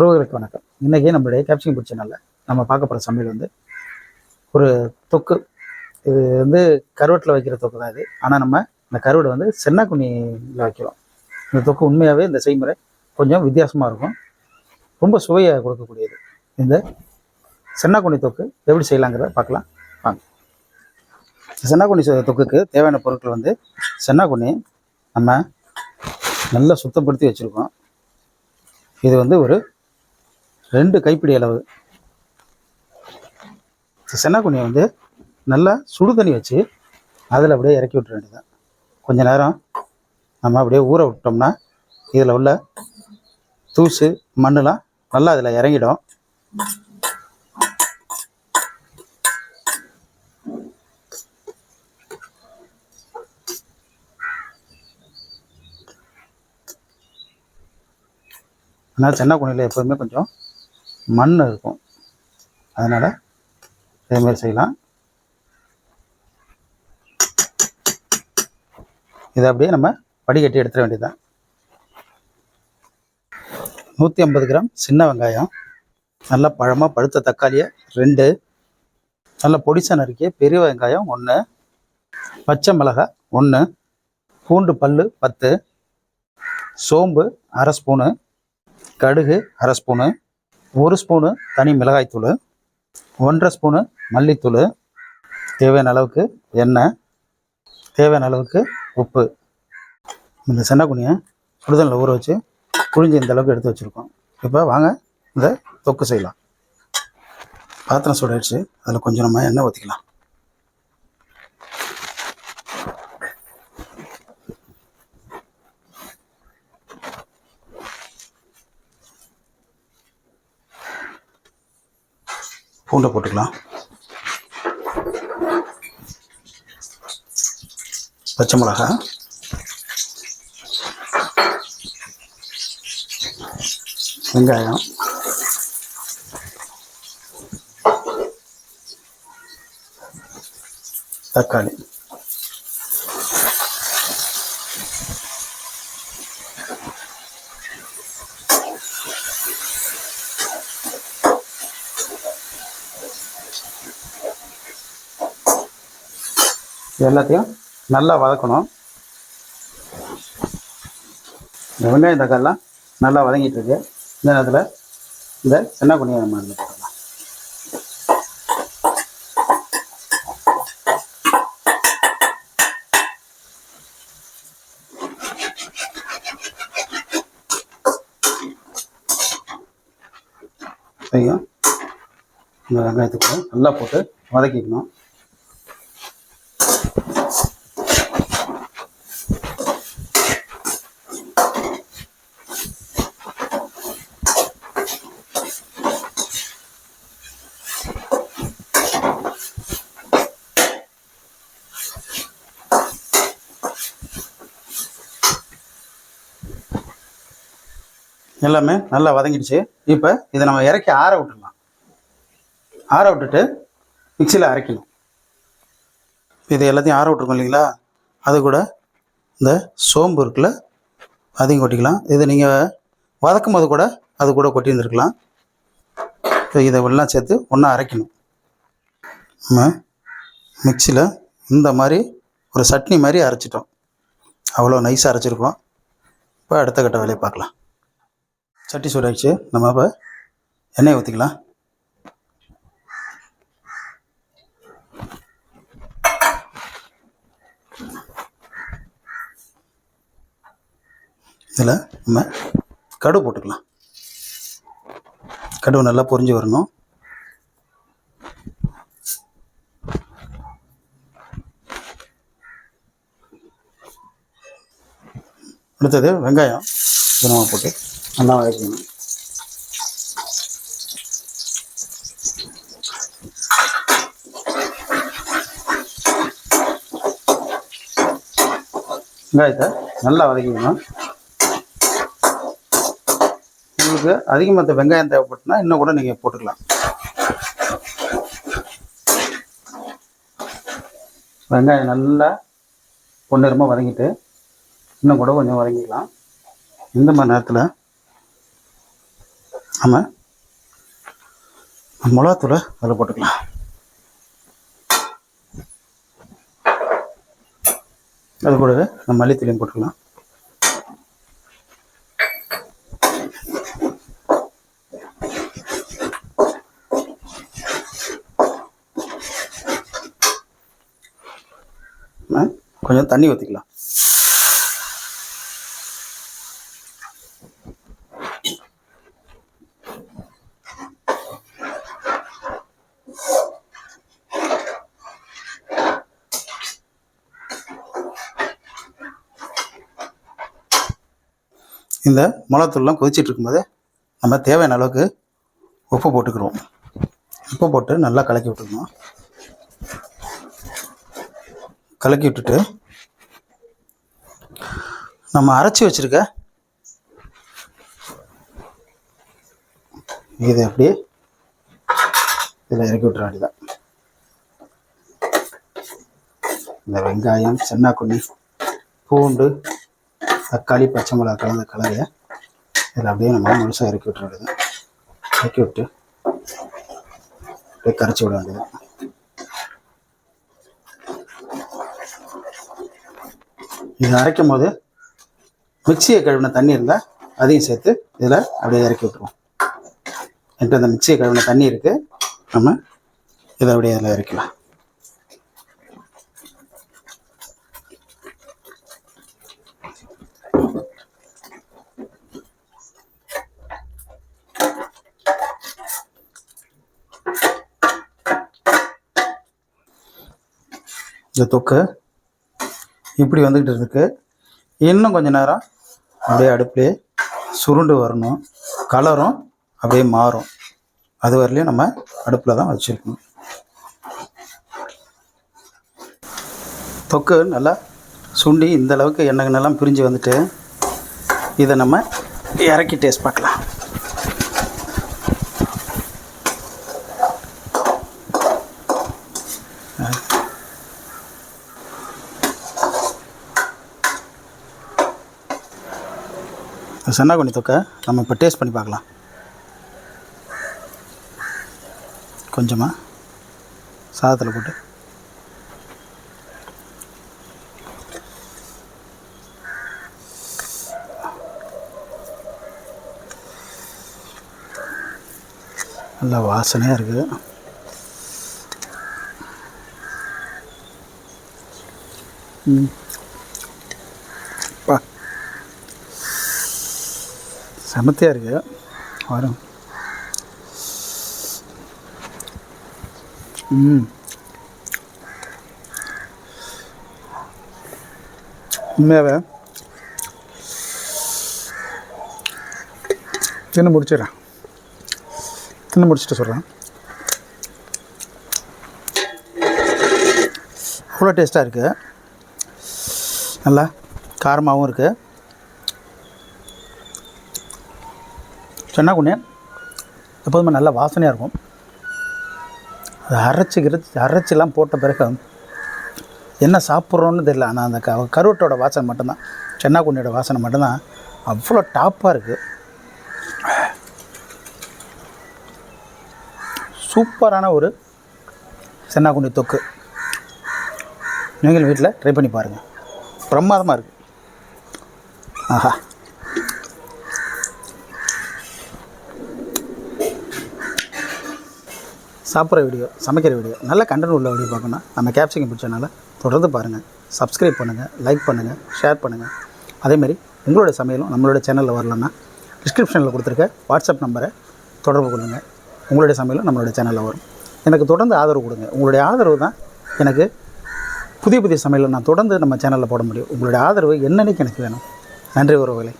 உறவுகளுக்கு வணக்கம். இன்றைக்கி நம்மளுடைய கேப்சிங் பிடிச்ச சேனலில் நம்ம பார்க்க போகிற சமையல் வந்து ஒரு தொக்கு. இது வந்து கருவட்டில் வைக்கிற தொக்கு தான் இது. ஆனால் நம்ம இந்த கருவடை வந்து சென்னாக்குண்ணியில் வைக்கிறோம். இந்த தொக்கு உண்மையாகவே இந்த செய்முறை கொஞ்சம் வித்தியாசமாக இருக்கும். ரொம்ப சுவையை கொடுக்கக்கூடியது. இந்த சென்னாக்குண்ணி தொக்கு எப்படி செய்யலாங்கிறத பார்க்கலாம். வாங்க. சென்னாக்குண்ணி தொக்குக்கு தேவையான பொருட்கள் வந்து சென்னாக்குண்ணி நம்ம நல்லா சுத்தப்படுத்தி வச்சுருக்கோம். இது வந்து ஒரு ரெண்டு கைப்பிடி அளவு. சென்னாக்குண்ணியை வந்து நல்லா சுடு தண்ணி வச்சு அதில் அப்படியே இறக்கி விட்டுற வேண்டியதான் கொஞ்ச நேரம் நம்ம அப்படியே ஊற விட்டோம்னா இதில் உள்ள தூசு மண்ணெலாம் நல்லா அதில் இறங்கிடும். ஆனால் சென்னாக்குண்ணியில் எப்போதுமே கொஞ்சம் மண் இருக்கும். அதனால் இதேமாதிரி செய்யலாம். இதை அப்படியே நம்ம வடிகட்டி எடுத்துட வேண்டியதுதான். நூற்றி ஐம்பது கிராம் சின்ன வெங்காயம் நல்லா பழமாக பழுத்த தக்காளியை ரெண்டு நல்ல பொடிசா நறுக்கிய பெரிய வெங்காயம் ஒன்று பச்சை மிளகாய் ஒன்று பூண்டு பல்லு பத்து சோம்பு அரை ஸ்பூனு கடுகு அரை ஸ்பூனு ஒரு ஸ்பூனு தனி மிளகாய்த்தூள் ஒன்றரை ஸ்பூனு மல்லித்தூள் தேவையான அளவுக்கு எண்ணெய் தேவையான அளவுக்கு உப்பு. இந்த சென்னக்குனியை சுடுதலில் ஊற வச்சு புழிஞ்சு இந்த அளவுக்கு எடுத்து வச்சுருக்கோம். இப்போ வாங்க இந்த தொக்கு செய்யலாம். பாத்திரம் சுடாயிடுச்சு. அதில் கொஞ்சம் நம்ம எண்ணெய் ஊற்றிக்கலாம் பூண்டை போட்டுக்கலாம். பச்சை மிளகா. வெங்காயம். தக்காளி. எல்லாத்தையும் நல்லா வதக்கணும். இந்த வெங்காயம் தக்காளிலாம் நல்லா வதங்கிட்டு இருக்கு இந்த நேரத்தில் இந்த சின்ன குனியை நம்ம அதில் போட்டுடலாம் இந்த வெங்காயத்துக்குள்ள நல்லா போட்டு வதக்கிக்கணும். எல்லாமே நல்லா வதங்கிடுச்சு. இப்போ இதை நம்ம இறக்கி ஆற விட்டுடலாம். ஆற விட்டுட்டு மிக்சியில் அரைக்கணும். இது எல்லாத்தையும் ஆற விட்ருக்கோம் இல்லைங்களா? அது கூட இந்த சோம்பு இருக்குல்ல அதையும் கொட்டிக்கலாம். இதை நீங்கள் வதக்கும் போது கூட அது கூட கொட்டி இருந்துருக்கலாம். இப்போ இதை எல்லாம் சேர்த்து ஒன்றா அரைக்கணும். நம்ம மிக்சியில் இந்த மாதிரி ஒரு சட்னி மாதிரி அரைச்சிட்டோம். அவ்வளோ நைஸாக அரைச்சிருக்கோம். இப்போ அடுத்த கட்ட வேலையை பார்க்கலாம். சட்டி சூடாயிடுச்சு நம்ம இப்போ எண்ணெய் ஊற்றிக்கலாம் இதில் நம்ம கடுகு போட்டுக்கலாம். கடுகு நல்லா பொரிஞ்சு வரணும். அடுத்தது வெங்காயம் இதை நம்ம போட்டு நல்லா வதக்கணும் வெங்காயத்தை நல்லா வதக்கிக்கணும். உங்களுக்கு அதிகமாக வெங்காயம் தேவைப்பட்டுனா இன்னும் கூட நீங்கள் போட்டுக்கலாம். வெங்காயம் நல்லா பொன்னிறமாக வதங்கிட்டு இன்னும் கூட கொஞ்சம் வதங்கிக்கலாம். இந்த மாதிரி நேரத்தில் நம்ம மிளகாத்தூளை அதில் போட்டுக்கலாம். அது கூடவே நம்ம மல்லித்தூளையும் போட்டுக்கலாம். கொஞ்சம் தண்ணி ஊற்றிக்கலாம் இந்த மிளகாத்தூள்லாம் கொதிச்சிட்டு இருக்கும்போது நம்ம தேவையான அளவுக்கு உப்பு போட்டுக்கிறோம் உப்பு போட்டு நல்லா கலக்கி விட்டுக்கணும். கலக்கி விட்டுட்டு நம்ம அரைச்சி வச்சிருக்க இதை அப்படியே இதில் இறக்கி விட்டுற வேண்டியதான் இந்த வெங்காயம் சென்னாக்குண்ணி பூண்டு தக்காளி பச்சை மிளகா கலந்த கலரையை இதில் அப்படியே நம்ம முழுசாக இறக்கி விட்டுற வேண்டியது இறக்கி விட்டு அப்படியே கரைச்சி விட வேண்டியது இது அரைக்கும் போது மிக்சியை கழுவின தண்ணி இருந்தால் அதையும் சேர்த்து இதில் அப்படியே இறக்கி விட்டுருவோம். என்கிட்ட அந்த மிக்சியை கழுவின தண்ணி இருக்குது நம்ம இதை அப்படியே அதில் இறக்கலாம் இந்த தொக்கு இப்படி வந்துக்கிட்டு இருக்கு. இன்னும் கொஞ்ச நேரம் அப்படியே அடுப்புலேயே சுருண்டு வரணும். கலரும் அப்படியே மாறும். அது வரலையும் நம்ம அடுப்பில் தான் வச்சுருக்கணும். தொக்கு நல்லா சுண்டி இந்த அளவுக்கு எண்ணெய் பிரிஞ்சு வந்துட்டு இதை நம்ம இறக்கி டேஸ்ட் பார்க்கலாம். சென்னாகுனி தொக்கை நம்ம இப்போ டேஸ்ட் பண்ணி பார்க்கலாம். கொஞ்சமாக சாதத்தில் போட்டு. நல்லா வாசனையாக இருக்குது ம். செமத்தியாக இருக்கு. வரும். ம். உண்மையாகவே தின்னு முடிச்சிடுறேன். தின்னு முடிச்சுட்டு சொல்கிறேன் அவ்வளோ டேஸ்ட்டாக இருக்குது நல்லா காரமாகவும் இருக்குது சென்னாக்குண்ணே எப்போதுமே நல்ல வாசனையாக இருக்கும். அது அரைச்சிக்கிறது அரைச்சிலாம் போட்ட பிறகு என்ன சாப்பிட்றோன்னு தெரியல. ஆனால் அந்த க கருவட்டோட வாசனை மட்டும்தான். சென்னாக்குண்ணியோட வாசனை மட்டும்தான். அவ்வளோ டாப்பாக இருக்குது சூப்பரான ஒரு சென்னாக்குண்டி தொக்கு. நீங்கள் வீட்டில் ட்ரை பண்ணி பாருங்கள் பிரமாதமாக இருக்குது ஆஹா. சாப்பிட்ற வீடியோ சமைக்கிற வீடியோ நல்ல கண்டென்ட் உள்ள வீடியோ பார்க்கணும் நம்ம கேப்சிங் பிடிச்சனால தொடர்ந்து பாருங்கள் சப்ஸ்கிரைப் பண்ணுங்கள் லைக் பண்ணுங்கள் ஷேர் பண்ணுங்கள் அதேமாதிரி உங்களோட சமையலும் நம்மளோட சேனலில் வரலன்னா டிஸ்கிரிப்ஷனில் கொடுத்துருக்க வாட்ஸ்அப் நம்பரை தொடர்பு கொள்ளுங்கள் உங்களுடைய சமையலும் நம்மளோட சேனலில் வரும். எனக்கு தொடர்ந்து ஆதரவு கொடுங்க. உங்களுடைய ஆதரவு தான் எனக்கு புதிய புதிய சமையலை நான் தொடர்ந்து நம்ம சேனலில் போட முடியும். உங்களுடைய ஆதரவு என்னன்னைக்கு எனக்கு வேணும். நன்றி உறவுகளை.